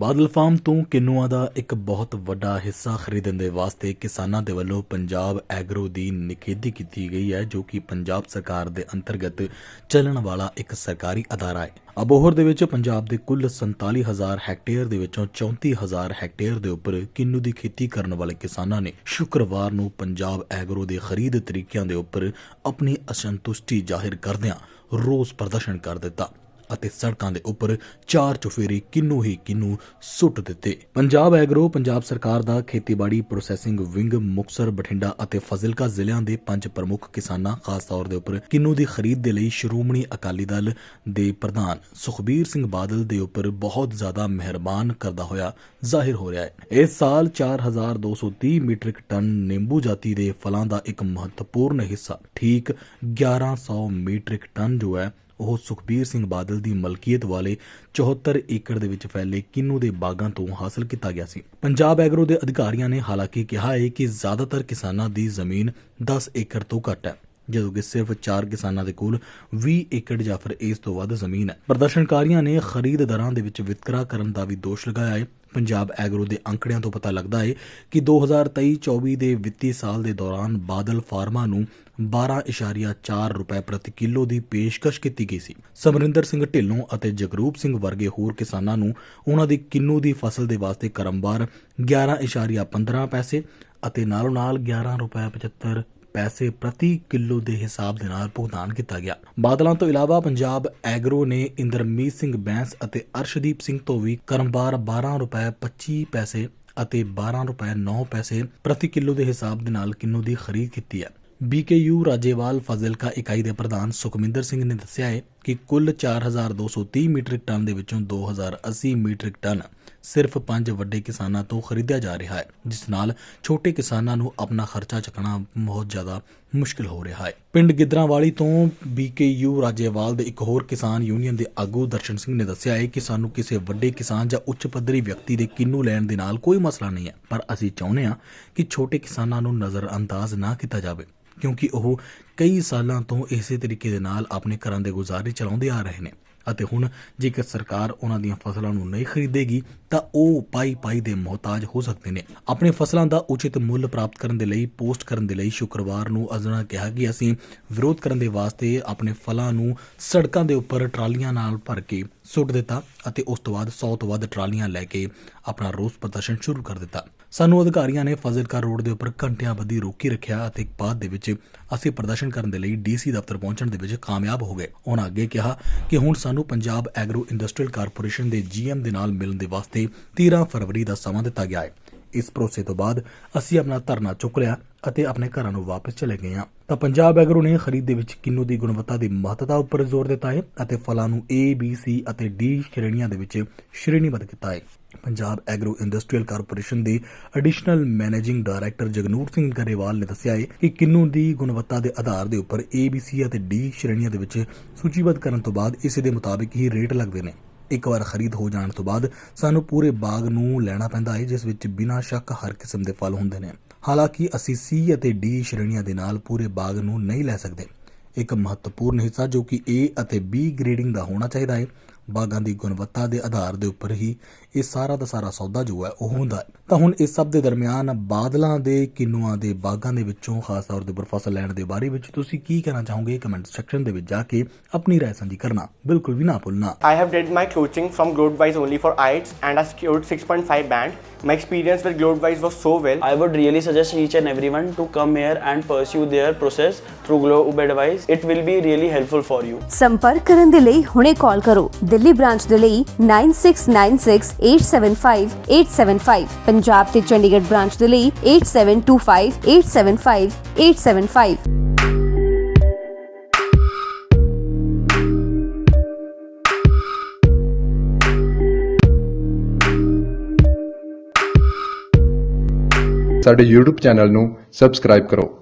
Badal farm ਤੋਂ ਕਿੰਨੂਆਂ ਦਾ ਇੱਕ ਬਹੁਤ ਵੱਡਾ ਹਿੱਸਾ ਖਰੀਦਣ ਦੇ ਵਾਸਤੇ ਕਿਸਾਨਾਂ ਦੇ ਵੱਲੋਂ ਪੰਜਾਬ ਐਗਰੋ ਦੀ ਨਿਖੇਧੀ ਕੀਤੀ ਗਈ ਹੈ, ਜੋ ਕਿ ਪੰਜਾਬ ਸਰਕਾਰ ਦੇ ਅੰਤਰਗਤ ਚੱਲਣ ਵਾਲਾ ਇੱਕ ਸਰਕਾਰੀ ਅਦਾਰਾ ਹੈ। ਅਬੋਹਰ ਦੇ ਵਿੱਚ ਪੰਜਾਬ ਦੇ ਕੁੱਲ 47000 ਹੈਕਟੇਅਰ ਦੇ ਵਿੱਚੋਂ 34000 ਹੈਕਟੇਅਰ ਦੇ ਉੱਪਰ ਕਿੰਨੂ ਦੀ ਖੇਤੀ ਕਰਨ ਵਾਲੇ ਕਿਸਾਨਾਂ ਨੇ ਸ਼ੁੱਕਰਵਾਰ ਨੂੰ ਪੰਜਾਬ ਐਗਰੋ ਦੇ ਖਰੀਦ ਤਰੀਕਿਆਂ ਦੇ ਉੱਪਰ ਆਪਣੀ ਅਸੰਤੁਸ਼ਟੀ ਜ਼ਾਹਿਰ ਕਰਦਿਆਂ ਰੋਸ ਪ੍ਰਦਰਸ਼ਨ ਕਰ ਦਿੱਤਾ। ਅਤੇ ਸੜਕਾਂ ਦੇ ਉੱਪਰ ਚਾਰ ਚੁਫੇਰੇ ਕਿੰਨੂ ਹੀ ਕਿੰਨੂ ਸੁੱਟ ਦਿੱਤੇ। ਪੰਜਾਬ ਐਗਰੋ ਪੰਜਾਬ ਸਰਕਾਰ ਦਾ ਖੇਤੀਬਾੜੀ ਪ੍ਰੋਸੈਸਿੰਗ ਵਿੰਗ ਮੁਕਸਰ ਬਠਿੰਡਾ ਅਤੇ ਫਜ਼ਿਲਕਾ ਜ਼ਿਲ੍ਹਿਆਂ ਦੇ ਪੰਜ ਪ੍ਰਮੁੱਖ ਕਿਸਾਨਾਂ, ਖਾਸ ਤੌਰ ਦੇ ਉੱਪਰ ਕਿੰਨੂ ਦੀ ਖਰੀਦ ਦੇ ਲਈ ਸ਼੍ਰੋਮਣੀ ਅਕਾਲੀ ਦਲ ਦੇ ਪ੍ਰਧਾਨ ਸੁਖਬੀਰ ਸਿੰਘ ਬਾਦਲ ਦੇ ਉੱਪਰ ਬਹੁਤ ਜ਼ਿਆਦਾ ਮਿਹਰਬਾਨ ਕਰਦਾ ਹੋਇਆ ਜ਼ਾਹਿਰ ਹੋ ਰਿਹਾ ਹੈ। ਇਸ ਸਾਲ 4230 ਮੀਟ੍ਰਿਕ ਟਨ ਨਿੰਬੂ ਜਾਤੀ ਦੇ ਫਲਾਂ ਦਾ ਇੱਕ ਮਹੱਤਵਪੂਰਨ ਹਿੱਸਾ, ਠੀਕ 1100 ਮੀਟ੍ਰਿਕ ਟਨ ਜੋ ਹੈ ਉਹ ਸੁਖਬੀਰ ਸਿੰਘ ਬਾਦਲ ਦੀ ਮਲਕੀਅਤ ਵਾਲੇ 74 ਏਕੜ ਦੇ ਵਿੱਚ ਫੈਲੇ ਕਿੰਨੂ ਦੇ ਬਾਗਾਂ ਤੋਂ ਹਾਸਲ ਕੀਤਾ ਗਿਆ ਸੀ। ਪੰਜਾਬ ਐਗਰੋ ਦੇ ਅਧਿਕਾਰੀਆਂ ਨੇ ਹਾਲਾਂਕਿ ਕਿਹਾ ਹੈ ਕਿ ਜ਼ਿਆਦਾਤਰ ਕਿਸਾਨਾਂ ਦੀ ਜ਼ਮੀਨ 10 ਏਕੜ ਤੋਂ ਘੱਟ ਹੈ, ਜਦੋਂ ਕਿ ਸਿਰਫ 4 ਕਿਸਾਨਾਂ ਦੇ ਕੋਲ 20 ਏਕੜ ਜਾਂ ਫਿਰ ਇਸ ਤੋਂ ਵੱਧ ਜ਼ਮੀਨ ਹੈ। ਪ੍ਰਦਰਸ਼ਨਕਾਰੀਆਂ ਨੇ ਖਰੀਦ ਦਰਾਂ ਦੇ ਵਿੱਚ ਵਿਤਕਰਾ ਕਰਨ ਦਾ ਵੀ ਦੋਸ਼ ਲਗਾਇਆ ਹੈ। ਪੰਜਾਬ ਐਗਰੋ ਦੇ ਅੰਕੜਿਆਂ ਤੋਂ ਪਤਾ ਲੱਗਦਾ ਹੈ ਕਿ 2023-24 ਦੇ ਵਿੱਤੀ ਸਾਲ ਦੇ ਦੌਰਾਨ ਬਾਦਲ ਫਾਰਮਾ ਨੂੰ 12.4 ਰੁਪਏ ਪ੍ਰਤੀ ਕਿਲੋ ਦੀ ਪੇਸ਼ਕਸ਼ ਕੀਤੀ ਗਈ ਸੀ। ਸਮਰਿੰਦਰ ਸਿੰਘ ਢਿੱਲੋਂ ਅਤੇ ਜਗਰੂਪ ਸਿੰਘ ਵਰਗੇ ਹੋਰ ਕਿਸਾਨਾਂ ਨੂੰ ਉਹਨਾਂ ਦੀ ਕਿੰਨੂ ਦੀ ਫਸਲ ਦੇ ਵਾਸਤੇ ਕਰਮਵਾਰ 11.15 ਪੈਸੇ ਅਤੇ ਨਾਲੋਂ ਨਾਲ 11 ਰੁਪਏ 75 ਪੈਸੇ ਪ੍ਰਤੀ ਕਿਲੋ ਦੇ ਹਿਸਾਬ ਦੇ ਨਾਲ ਭੁਗਤਾਨ ਕੀਤਾ ਗਿਆ। ਬਾਦਲਾਂ ਤੋਂ ਇਲਾਵਾ ਪੰਜਾਬ ਐਗਰੋ ਨੇ ਇੰਦਰਮੀਤ ਸਿੰਘ ਬੈਂਸ ਅਤੇ ਅਰਸ਼ਦੀਪ ਸਿੰਘ ਤੋਂ ਵੀ ਕਰਮਵਾਰ 12 ਰੁਪਏ 25 ਪੈਸੇ ਅਤੇ 12 ਰੁਪਏ 9 ਪੈਸੇ ਪ੍ਰਤੀ ਕਿਲੋ ਦੇ ਹਿਸਾਬ ਦੇ ਨਾਲ ਕਿੰਨੂ ਦੀ ਖਰੀਦ ਕੀਤੀ ਹੈ। ਬੀਕੇਯੂ ਰਾਜੇਵਾਲ ਫਜ਼ਿਲਕਾ ਇਕਾਈ ਦੇ ਪ੍ਰਧਾਨ ਸੁਖਮਿੰਦਰ ਸਿੰਘ ਨੇ ਦੱਸਿਆ ਹੈ ਕਿ ਕੁੱਲ 4230 ਮੀਟ੍ਰਿਕ ਟਨ ਦੇ ਵਿੱਚੋਂ 2080 ਮੀਟ੍ਰਿਕ ਟਨ ਸਿਰਫ ਪੰਜ ਵੱਡੇ ਕਿਸਾਨਾਂ ਤੋਂ ਖਰੀਦਿਆ ਜਾ ਰਿਹਾ ਹੈ, ਜਿਸ ਨਾਲ ਛੋਟੇ ਕਿਸਾਨਾਂ ਨੂੰ ਆਪਣਾ ਖਰਚਾ ਚੁੱਕਣਾ ਬਹੁਤ ਜ਼ਿਆਦਾ ਮੁਸ਼ਕਲ ਹੋ ਰਿਹਾ ਹੈ। ਪਿੰਡ ਗਿੱਦਰਾਂਵਾਲੀ ਤੋਂ ਬੀਕੇਯੂ ਰਾਜੇਵਾਲ ਦੇ ਇੱਕ ਹੋਰ ਕਿਸਾਨ ਯੂਨੀਅਨ ਦੇ ਆਗੂ ਦਰਸ਼ਨ ਸਿੰਘ ਨੇ ਦੱਸਿਆ ਹੈ ਕਿ ਸਾਨੂੰ ਕਿਸੇ ਵੱਡੇ ਕਿਸਾਨ ਜਾਂ ਉੱਚ ਪੱਧਰੀ ਵਿਅਕਤੀ ਦੇ ਕਿੰਨੂ ਲੈਣ ਦੇ ਨਾਲ ਕੋਈ ਮਸਲਾ ਨਹੀਂ ਹੈ, ਪਰ ਅਸੀਂ ਚਾਹੁੰਦੇ ਹਾਂ ਕਿ ਛੋਟੇ ਕਿਸਾਨਾਂ ਨੂੰ ਨਜ਼ਰਅੰਦਾਜ਼ ਨਾ ਕੀਤਾ ਜਾਵੇ। ਕਿਉਂਕਿ ਉਹ ਕਈ ਸਾਲਾਂ ਤੋਂ ਇਸੇ ਤਰੀਕੇ ਦੇ ਨਾਲ ਆਪਣੇ ਘਰਾਂ ਦੇ ਗੁਜ਼ਾਰੇ ਚਲਾਉਂਦੇ ਆ ਰਹੇ ਨੇ। ਅਤੇ ਹੁਣ ਜੇਕਰ ਸਰਕਾਰ ਉਹਨਾਂ ਦੀਆਂ ਫਸਲਾਂ ਨੂੰ ਨਹੀਂ ਖਰੀਦੇਗੀ, ਤਾਂ ਉਹ ਪਾਈ ਪਾਈ ਦੇ ਮੁਹਤਾਜ ਹੋ ਸਕਦੇ ਨੇ। ਆਪਣੇ ਫਸਲਾਂ ਦਾ ਉਚਿਤ ਮੁੱਲ ਪ੍ਰਾਪਤ ਕਰਨ ਦੇ ਲਈ, ਪੋਸਟ ਕਰਨ ਦੇ ਲਈ ਸ਼ੁੱਕਰਵਾਰ ਨੂੰ ਅਜਨਾ ਕਿਹਾ ਕਿ ਅਸੀਂ ਵਿਰੋਧ ਕਰਨ ਦੇ ਵਾਸਤੇ ਆਪਣੇ ਫਲਾਂ ਨੂੰ ਸੜਕਾਂ ਦੇ ਉੱਪਰ ਟਰਾਲੀਆਂ ਨਾਲ ਭਰ ਕੇ ਸੁੱਟ ਦਿੱਤਾ ਅਤੇ ਉਸ ਤੋਂ ਬਾਅਦ 100 ਤੋਂ ਵੱਧ ਟਰਾਲੀਆਂ ਲੈ ਕੇ ਆਪਣਾ ਰੋਸ ਪ੍ਰਦਰਸ਼ਨ ਸ਼ੁਰੂ ਕਰ ਦਿੱਤਾ। ਸਾਨੂੰ ਅਧਿਕਾਰੀਆਂ ਨੇ ਫਜ਼ਿਲਕਾ ਰੋਡ ਦੇ ਉੱਪਰ ਘੰਟਿਆਂ ਬੱਧੀ ਰੋਕੀ ਰੱਖਿਆ ਅਤੇ ਬਾਅਦ ਦੇ ਵਿੱਚ ਅਸੀਂ ਪ੍ਰਦਰਸ਼ਨ ਕਰਨ ਦੇ ਲਈ ਡੀਸੀ ਦਫ਼ਤਰ ਪਹੁੰਚਣ ਦੇ ਵਿੱਚ ਕਾਮਯਾਬ ਹੋ ਗਏ। ਉਹਨਾਂ ਅੱਗੇ ਕਿਹਾ ਕਿ ਹੁਣ ਸਾਨੂੰ ਪੰਜਾਬ ਐਗਰੋ ਇੰਡਸਟਰੀਅਲ ਕਾਰਪੋਰੇਸ਼ਨ ਦੇ ਜੀਐਮ ਦੇ ਨਾਲ ਮਿਲਣ ਦੇ ਵਾਸਤੇ 13 ਫਰਵਰੀ ਦਾ ਸਮਾਂ ਦਿੱਤਾ ਗਿਆ ਹੈ। ਇਸ ਭਰੋਸੇ ਤੋਂ ਬਾਅਦ ਅਸੀਂ ਆਪਣਾ ਧਰਨਾ ਚੁੱਕ ਲਿਆ। ਅਤੇ ਆਪਣੇ ਘਰਾਂ ਨੂੰ ਵਾਪਸ ਚਲੇ ਗਏ ਹਾਂ ਤਾਂ ਪੰਜਾਬ ਐਗਰੋ ਨੇ ਖਰੀਦ ਦੇ ਵਿੱਚ ਕਿੰਨੂ ਦੀ ਗੁਣਵੱਤਾ ਦੀ ਮਹੱਤਤਾ ਉੱਪਰ ਜ਼ੋਰ ਦਿੱਤਾ ਹੈ ਅਤੇ ਫਲਾਂ ਨੂੰ A, B, C ਅਤੇ D ਸ਼੍ਰੇਣੀਆਂ ਦੇ ਵਿੱਚ ਸ਼੍ਰੇਣੀਬੱਧ ਕੀਤਾ ਹੈ। ਪੰਜਾਬ ਐਗਰੋ ਇੰਡਸਟਰੀਅਲ ਕਾਰਪੋਰੇਸ਼ਨ ਦੇ additional managing director Jagnoor Singh Grewal ਨੇ ਦੱਸਿਆ ਹੈ ਕਿ ਕਿੰਨੂ ਦੀ ਗੁਣਵੱਤਾ ਦੇ ਆਧਾਰ ਦੇ ਉੱਪਰ A, B, C ਅਤੇ D ਸ਼੍ਰੇਣੀਆਂ ਦੇ ਵਿੱਚ ਸੂਚੀਬੱਧ ਕਰਨ ਤੋਂ ਬਾਅਦ ਇਸੇ ਦੇ ਮੁਤਾਬਿਕ ਹੀ ਰੇਟ ਲੱਗਦੇ ਨੇ। ਇੱਕ ਵਾਰ ਖਰੀਦ ਹੋ ਜਾਣ ਤੋਂ ਬਾਅਦ ਸਾਨੂੰ ਪੂਰੇ ਬਾਗ ਨੂੰ ਲੈਣਾ ਪੈਂਦਾ ਹੈ ਜਿਸ ਵਿੱਚ ਬਿਨਾਂ ਸ਼ੱਕ ਹਰ ਕਿਸਮ ਦੇ ਫਲ ਹੁੰਦੇ ਨੇ। ਹਾਲਾਂਕਿ ਅਸੀਂ ਸੀ ਅਤੇ ਡੀ ਸ਼੍ਰੇਣੀਆਂ ਦੇ ਨਾਲ ਪੂਰੇ ਬਾਗ ਨੂੰ ਨਹੀਂ ਲੈ ਸਕਦੇ। ਇੱਕ ਮਹੱਤਵਪੂਰਨ ਹਿੱਸਾ ਜੋ ਕਿ A ਅਤੇ B ਗ੍ਰੇਡਿੰਗ ਦਾ ਹੋਣਾ ਚਾਹੀਦਾ ਹੈ। ਬਾਗਾਂ ਦੀ ਗੁਣਵੱਤਾ ਦੇ ਆਧਾਰ ਦੇ ਉੱਪਰ ਹੀ ਇਹ ਸਾਰਾ ਦਾ ਸਾਰਾ ਸੌਦਾ ਜੋ ਹੈ ਉਹ ਹੁੰਦਾ ਹੈ ਤਾਂ ਹੁਣ ਇਸ ਸਭ ਦੇ ਦਰਮਿਆਨ ਬਾਦਲਾਂ ਦੇ ਕਿੰਨੂਆਂ ਦੇ ਬਾਗਾਂ ਦੇ ਵਿੱਚੋਂ ਖਾਸ ਤੌਰ ਤੇ ਫਸਲ ਲੈਣ ਦੇ ਬਾਰੇ ਵਿੱਚ ਤੁਸੀਂ ਕੀ ਕਹਿਣਾ ਚਾਹੋਗੇ ਕਮੈਂਟ ਸੈਕਸ਼ਨ ਦੇ ਵਿੱਚ ਜਾ ਕੇ ਆਪਣੀ ਰਾਏ ਸਾਂਝੀ ਕਰਨਾ ਬਿਲਕੁਲ ਵੀ ਨਾ ਭੁੱਲਣਾ I have did my coaching from Globewise only for IELTS and I scored 6.5 band. My experience with Globewise was so well. I would really suggest each and everyone to come here and pursue their process through Globe Advice. It will be really helpful for you. ਸੰਪਰਕ ਕਰਨ ਦੇ ਲਈ ਹੁਣੇ ਕਾਲ ਕਰੋ Delhi branch ਦੇ ਲਈ 9696875875 ਪੰਜਾਬ ਤੇ Chandigarh branch ਦੇ ਲਈ 8725875875 ਸਾਡੇ YouTube ਚੈਨਲ ਨੂੰ ਸਬਸਕ੍ਰਾਈਬ ਕਰੋ।